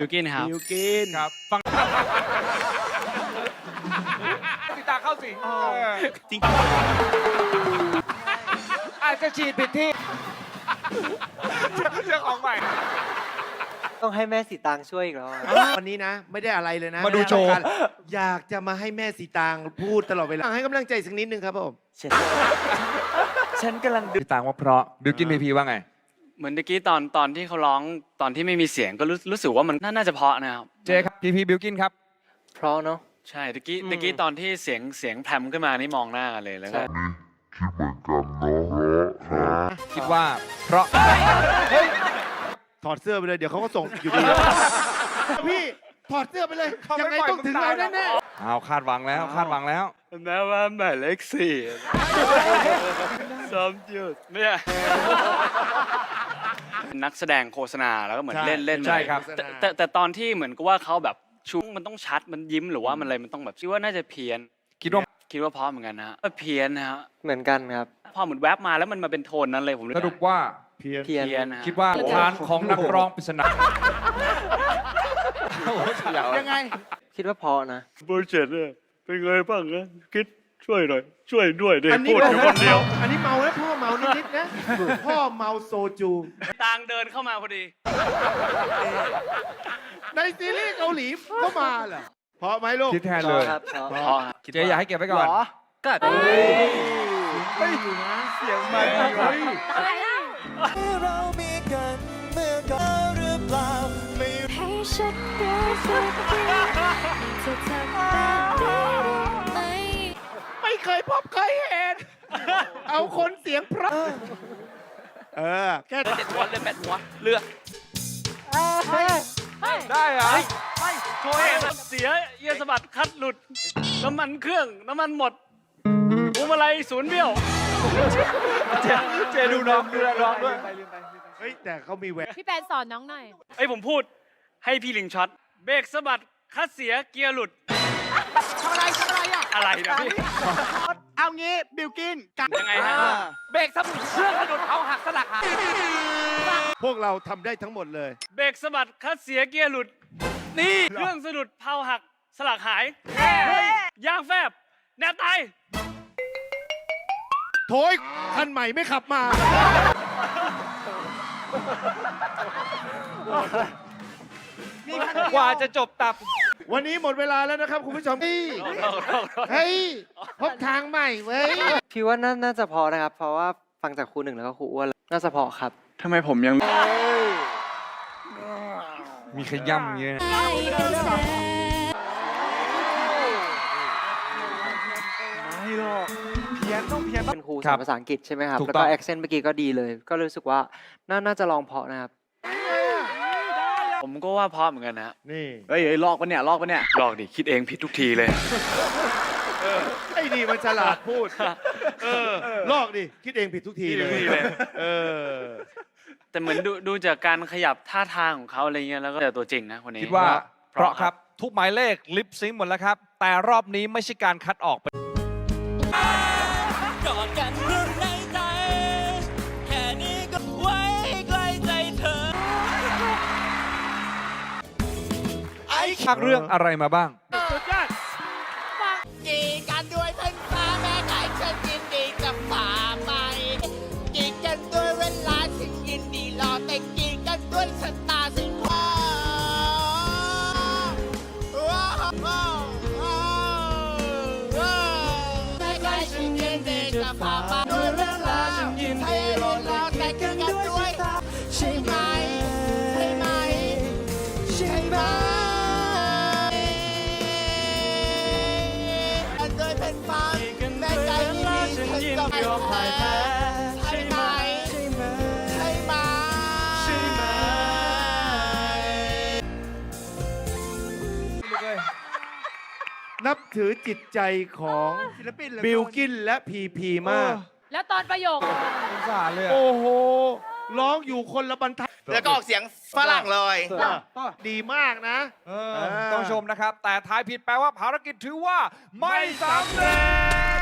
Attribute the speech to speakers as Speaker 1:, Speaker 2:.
Speaker 1: บิวกินครับ
Speaker 2: บิวกิน
Speaker 3: ครับ ฟังสีตางเข้าสิงเออ
Speaker 1: จริง
Speaker 2: อาจจะฉีดผิดที่
Speaker 3: เรื่องของใหม่
Speaker 4: ต้องให้แม่สีตางช่วยอีกแล้วอะ
Speaker 2: วันนี้นะ ไม่ได้อะไรเลยนะ
Speaker 3: มาดูโชว์
Speaker 2: ไได้ต้องการอยากจะมาให้แม่สีตางพูดตลอดเวลาให้กำลังใจสักนิดนึงครับผม
Speaker 4: ฉันฉันกำลังดู
Speaker 3: สีตางว่าเพราะบิวกินพีพีว่าไง
Speaker 1: เหมือนเมื่อกี้ตอนตอนที่เขาร้องตอนที่ไม่มีเสียงก็รู้รู้สึกว่ามันน่าน่าจะเพราะนะครับ
Speaker 3: เจครับพีพีบิวกินครับ
Speaker 4: เพราะเนาะ
Speaker 1: ใช่ตะกี้ตะกี้ตอนที่เสียงเสียงแพรมขึ้นมานี่มองหน้ากันเลยแล้วก็
Speaker 3: คิดว่า เพราะ
Speaker 2: ถอดเสื้อไปเลยเดี๋ยวเขาก็ส่งอยู่ดีพี่ถอดเสื้อไปเลย
Speaker 3: เขาไม่
Speaker 2: ยังไง
Speaker 3: ปล่อย
Speaker 2: ต้องถึง
Speaker 3: มึง
Speaker 2: เรา
Speaker 3: ตายหรอก
Speaker 2: แน่
Speaker 3: เอาคาดหวังแล้วคาดหวังแล้ว
Speaker 1: แม้ว่าหมายเลขสี่ซ้อมจุดเนี่ย นักแสดงโฆษณาแล้วก็เหมือนเล่นเล่น
Speaker 3: ใช่ครับ
Speaker 1: แต่แต่แต่ตอนที่เหมือนกับว่าเขาแบบชุ้งมันต้องชัดมันยิ้มหรือว่ามันอะไรมันต้องแบบคิดว่าน่าจะเพี้ยน
Speaker 3: คิดว่า
Speaker 1: คิดว่าเพราะเหมือนกันนะฮะก็เพี้ยนนะฮะ
Speaker 4: เหมือนกันครับ
Speaker 1: พอเหมือนแวบมาแล้วมันมาเป็นโทนนั้นเลยผมเลย
Speaker 3: สรุปว่า
Speaker 2: ๆเพียน
Speaker 4: เพียน
Speaker 1: เพี้ยนนะฮะ
Speaker 3: คิดว่าทานของนักร้องปริศนา
Speaker 2: ยังไง
Speaker 4: คิดว่าเพราะนะ
Speaker 1: โปรเจกต์เนี่ยเป็นไงบ้างนะคิดช่วยหน่อย ช่วยด้วยดิ
Speaker 2: อันนี้
Speaker 1: พูดอยู่คนเดียว
Speaker 2: อันนี้เมาแล้วพ่อเมานิดๆนะ พ่อเมาโซจู
Speaker 1: ตางเดินเข้ามาพอดี
Speaker 2: ในซีรีส์เกาหลีก็มาเหรอเพราะไหมลูก
Speaker 3: คิดแทนเลย
Speaker 4: ครับเพราะ
Speaker 1: เพราะฮะ
Speaker 3: เจอยากให้เก็บไว้ก่อน
Speaker 1: ก็
Speaker 2: ไม่อยู่นะเสียงมัน
Speaker 3: เฮ้ย
Speaker 4: เรามีกันเมื่อก่อนหรือเปล่าไม่
Speaker 5: ให้ฉันรู้สึกดีจะทำแบบนี้ได้ไหม
Speaker 2: ไม่เคยพบเคยเห็น เอาคนเสียงเพราะ เออแค่
Speaker 1: เด็ดหัวเลยแปดหัวเลือก
Speaker 3: ได้เหรอ
Speaker 1: โชว์เองเสียเอียสะบัดคัดหลุด น้ำมันเครื่อง น้ำมันหมดพวงมาลัยศูนย์เบี้ยว
Speaker 3: เจดูน้องดูแลน้องด้วย
Speaker 2: เฮ้ยแต่เขามีแหวน
Speaker 5: พี่แปนสอนน้องหน่อย
Speaker 1: ไอ้ยผมพูดให้พี่ลิงช็อตเบรกสะบัดคัดเสียเกียร์หลุด
Speaker 6: ทำอะไรทำอะไรอะ
Speaker 1: อะไรนะพี่
Speaker 6: เอางี้บิลกินกัน
Speaker 1: ยังไงฮะ
Speaker 6: เบรกสะบัดเครื่องสะดุดเอาหักสลักหา
Speaker 2: พวกเราทำได้ทั้งหมดเลย
Speaker 1: เบรกสะบัดคัดเสียเกียร์หลุด นี่เครื่องสะดุดเพาหักสลักหายยางแฟบแนวตาย
Speaker 2: โถยคันใหม่ไม่ขับมา
Speaker 3: กว่าจะจบตับ
Speaker 2: วันนี้หมดเวลาแล้วนะครับ คุณผู้ชมเฮ้ยเฮ้ยพบทางใหม่เว้ย
Speaker 4: พี่ว่าน่าน่าจะเพอนะครับ เพราะว่าฟังจากครูหนึ่งแล้วก็ครูอ้วนแล้วน่าจะเพอครับ
Speaker 1: ทำไมผมยัง
Speaker 3: มีขย่ำเยอะ
Speaker 5: ให้ก็แสน
Speaker 4: เป็นครูสอนภาษาอังกฤษใช่ไหมครับ
Speaker 3: ถูก
Speaker 4: แล้ว
Speaker 3: ต้
Speaker 4: ก็
Speaker 3: อง
Speaker 4: แอคเซนต์เมื่อกี้ก็ดีเลย ก็รู้สึกว่าน่าน่าจะลองเพาะนะครับ
Speaker 1: ผมก็ว่าเพราะเหมือนกันนะ
Speaker 2: นี่
Speaker 6: เฮ้ยเฮ้ยลอกปะเนี่ยลอกปะเนี่ย
Speaker 1: ลอกดิคิดเองผิดทุกทีเลย
Speaker 2: ไอ้ นี่มันฉลาดพูด เออ ลอกดิ คิดเองผิดทุกทีเลย
Speaker 1: ผิดทุกทีเลย
Speaker 2: เออ
Speaker 1: แต่เหมือนดูดูจากการขยับท่าทางของเขาอะไรเงี้ยแล้วก็แต่ตัวจริงนะคนนี้
Speaker 3: คิดว่าเพราะครับทุกหมายเลขลิปซิงค์หมดแล้วครับ แต่รอบนี้ไม่ใช่การคัดออก
Speaker 7: กอดกันเรื่องในใจ แค่นี้ก็ไว้ใกล้ใจเธอ
Speaker 3: ภาคเรื่องอะไรมาบ้าง
Speaker 7: ใช่ไหมกันโดยเป็นฟังแม้ใจนี้ฉันจะไม่แพ้ใช่ไหมใช่ไหมใช่ไหมใช่ไหม
Speaker 2: นับถือจิตใจของบิลกินและพีพีมาก
Speaker 5: แล้วตอนประโยค
Speaker 3: สงสารเลยอะ
Speaker 2: โอ้โห ร้องอยู่คนละบรรทัด
Speaker 6: แล้วก็ออกเสียงฝรั่งเลย
Speaker 2: ดีมากนะ
Speaker 3: เออ
Speaker 2: เออ
Speaker 3: ต้องชมนะครับ แต่ทายผิดแปลว่าภารกิจถือว่าไม่สำเร็จ